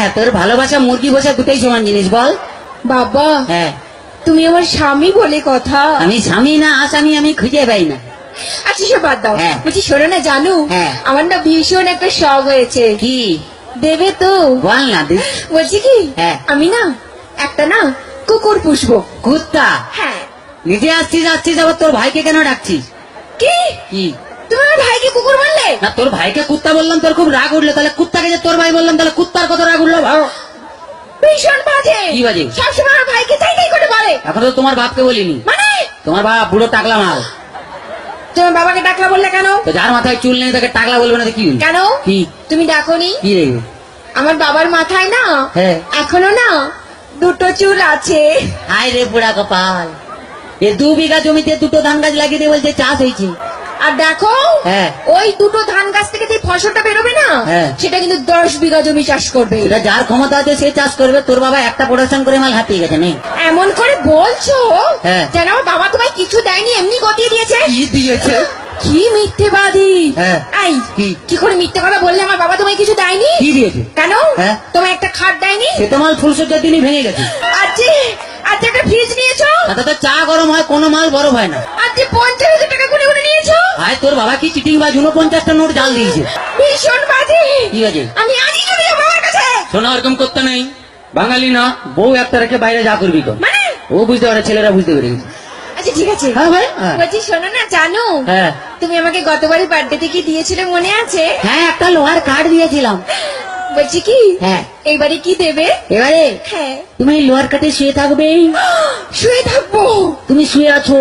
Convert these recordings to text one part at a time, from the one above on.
হ্যাঁ তোর ভালোবাসা মুরগি বসে দুটোই সমান জিনিস বল। বাবা হ্যাঁ। তুমি আমার স্বামী বলে কথা। আমি স্বামী না আসামি আমি খুঁজে পাই না। আচ্ছা সে বাদ দাও। হ্যাঁ। বলছি শোনো না জানু হ্যাঁ। আমার না ভীষণ একটা শখ হয়েছে। কি? দেবে তো। বল না তুই বলছি কি? হ্যাঁ। আমি না একটা না কুকুর পুষবো। কুত্তা? হ্যাঁ। নিজে আসছিস আসছিস আবার তোর ভাইকে কেন ডাকছিস? কি? কি? তুমি আমার ভাইকে কুকুর বললে? না তোর ভাইকে কুত্তা বললাম তোর খুব রাগ উঠল। তাহলে কুত্তাকে যে তোর ভাই বললাম তাহলে কুত্তার কত রাগ উঠল ভাও ভীষণ বাজে। কি বাজে? সবসময় আমার ভাইকে তাই তাই করে বলে। এখন তো তোমার বাপকে বলিনি। মানে? তোমার বাপ বুড়ো টাকলা মাল। তোমার বাবাকে ডাকলা বললে কেন? তো যার মাথায় চুল নেই তাকে টাকলা বলবে না কি কেন? কি? তুমি ডাকোনি? কি রে? আমার বাবার মাথায় না? হ্যাঁ। এখনও না? দুটো চুল আছে। হায় রে বুড়া কপাল। এ দু বিঘা জমিতে দুটো ধান গাছ লাগিয়ে দিয়ে বলছে চাষ হয়েছে। আর দেখো হ্যাঁ। ওই দুটো ধান গাছ থেকে যে ফসলটা বেরোবে না হ্যাঁ। সেটা কিন্তু দশ বিঘা জমি চাষ করবে যার ক্ষমতা আছে সে চাষ করবে তোর বাবা একটা প্রোডাকশন করে মাল হাতিয়ে গেছে নেই এমন করে বলছো হ্যাঁ। যেন আমার বাবা তোমায় কিছু দেয়নি এমনি গতিয়ে দিয়েছে কি দিয়েছে কি মিথ্যেবাদী। এই কি? করে মিথ্যে কথা বললে আমার বাবা তোমায় কিছু দেয়নি কি দিয়েছে কেন। তোমায় একটা খাট দেয়নি সে তো মাল ফুলসজ্জার দিনই ভেঙে গেছে আজ যে আজ যে একটা ফ্রিজ নিয়েছো তাতে তো চা গরম হয় কোনো মাল বরফ হয় না আজ যে পঞ্চাশ আয় তোর বাবা কি চিটিং বা উনপঞ্চাশটা নোট জাল দিয়েছে। ভীষণ বাজে। কি আছে। আমি আজই চলে যাব আমার কাছে। শোনা ওরকম করতে নেই। বাঙালি না বউ একটা রেখে বাইরে যা করবি কর। মানে? ও বুঝতে পারে ছেলেরা বুঝতে পেরে গেছে। আচ্ছা ঠিক আছে। হ্যাঁ ভাই হ্যাঁ। বলছি শোনো না জানো? হ্যাঁ। তুমি আমাকে গতবারই বার্থডেতে কি দিয়েছিলে মনে আছে? হ্যাঁ একটা লোহার কাঠ দিয়েছিলাম। বলছি কি? হ্যাঁ। এইবারে কি দেবে? এবারে? হ্যাঁ। তুমি লোহার কাঠে শুয়ে থাকবে। শুয়ে থাকব। তুমি শুয়ে আছো।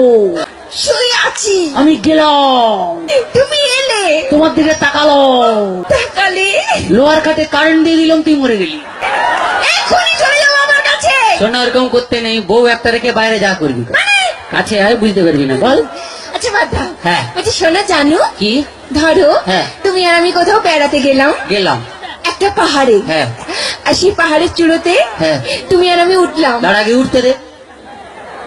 শুয়ে আছি। আমি গেলাম। তুমি এলে। তোমার দিকে তাকালো। তাকালে? লোহার কাঠে কারেন্ট দিয়ে দিলাম তুই মরে গেলি। এখনই চলে যাব আমার কাছে। শোনা ওরকম করতে নেই। বউ একটা রেখে বাইরে যা করবি। মানে? কাছে আয় বুঝতে পারবি না। বল। আচ্ছা বাধা হ্যাঁ। বলছি শোনো জানো। কি? ধরো হ্যাঁ। তুমি আর আমি কোথাও বেড়াতে গেলাম। গেলাম। একটা পাহাড়ে। হ্যাঁ। আর সেই পাহাড়ের চূড়োতে হ্যাঁ। তুমি আর আমি উঠলাম। তার আগে উঠতে দে।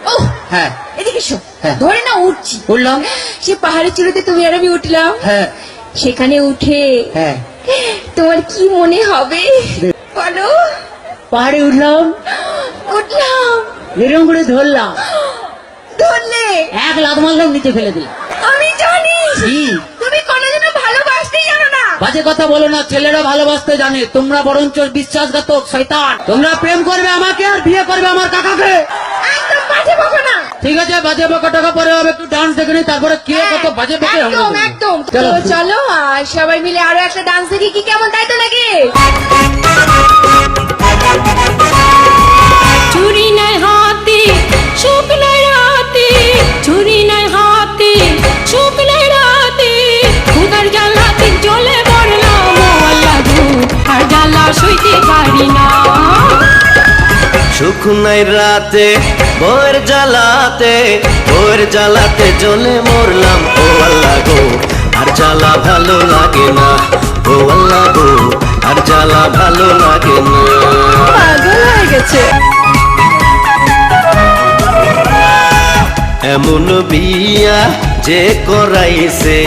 ও হ্যাঁ। এদিকে এসো। হ্যাঁ। ধরে না উঠছি। উঠলাম। সে পাহাড়ের চূড়োতে তুমি আর আমি উঠলাম। হ্যাঁ। সেখানে উঠে হ্যাঁ। তোমার কি মনে হবে? বলো। পাহাড়ে উঠলাম। উঠলাম। এরকম করে ধরলাম। ধরলে? এক লাখ মারলাম নিচে ফেলে দিলাম। আমি জানি? তুমি কোনোদিনও ভালোবাসতেই জানো না। বাজে কথা বলো না ছেলেরা ভালোবাসতে জানে। তোমরা বরঞ্চ বিশ্বাসঘাতক শয়তান। তোমরা প্রেম করবে আমাকে আর বিয়ে করবে আমার কাকাকে। একদম বাজে না ঠিক আছে বাজে বকা টাকা পরে হবে একটু ডান্স দেখে নি তারপরে কে কত বাজে বকে একদম একদম। চলো। চলো আর সবাই মিলে আরও একটা ডান্স দেখি কি কেমন তাই তো নাকি? চুরি নাই শুকুনাই রাতে বইয়ের জ্বালাতে বইয়ের জ্বালাতে জ্বলে মরলাম। ও আল্লাহ গো আর জ্বালা ভালো লাগে না। ও আল্লাহ গো আর জ্বালা ভালো লাগে না। পাগল হয়ে গেছে। এমন বিয়া যে করাইছে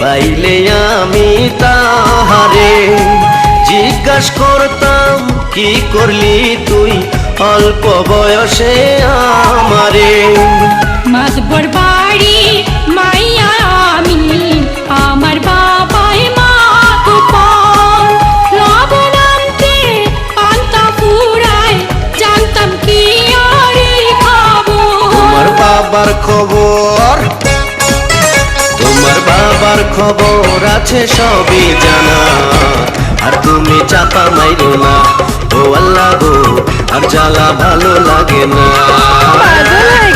পাইলে আমি তাহারে। জিজ্ঞাস করতাম কি করলি তুই? অল্প বয়সে আমারে। মাতবর বাড়ি মাইয়া আমি আমার বাবাই মা পান্তা জানতাম কি আরে খাব। তোমার বাবার খবর তোমার বাবার খবর আছে সবই জানা। আর তুমি চাপা মাইরো না ও আল্লাহ গো। আর জ্বালা ভালো লাগে না। পাগল হয়ে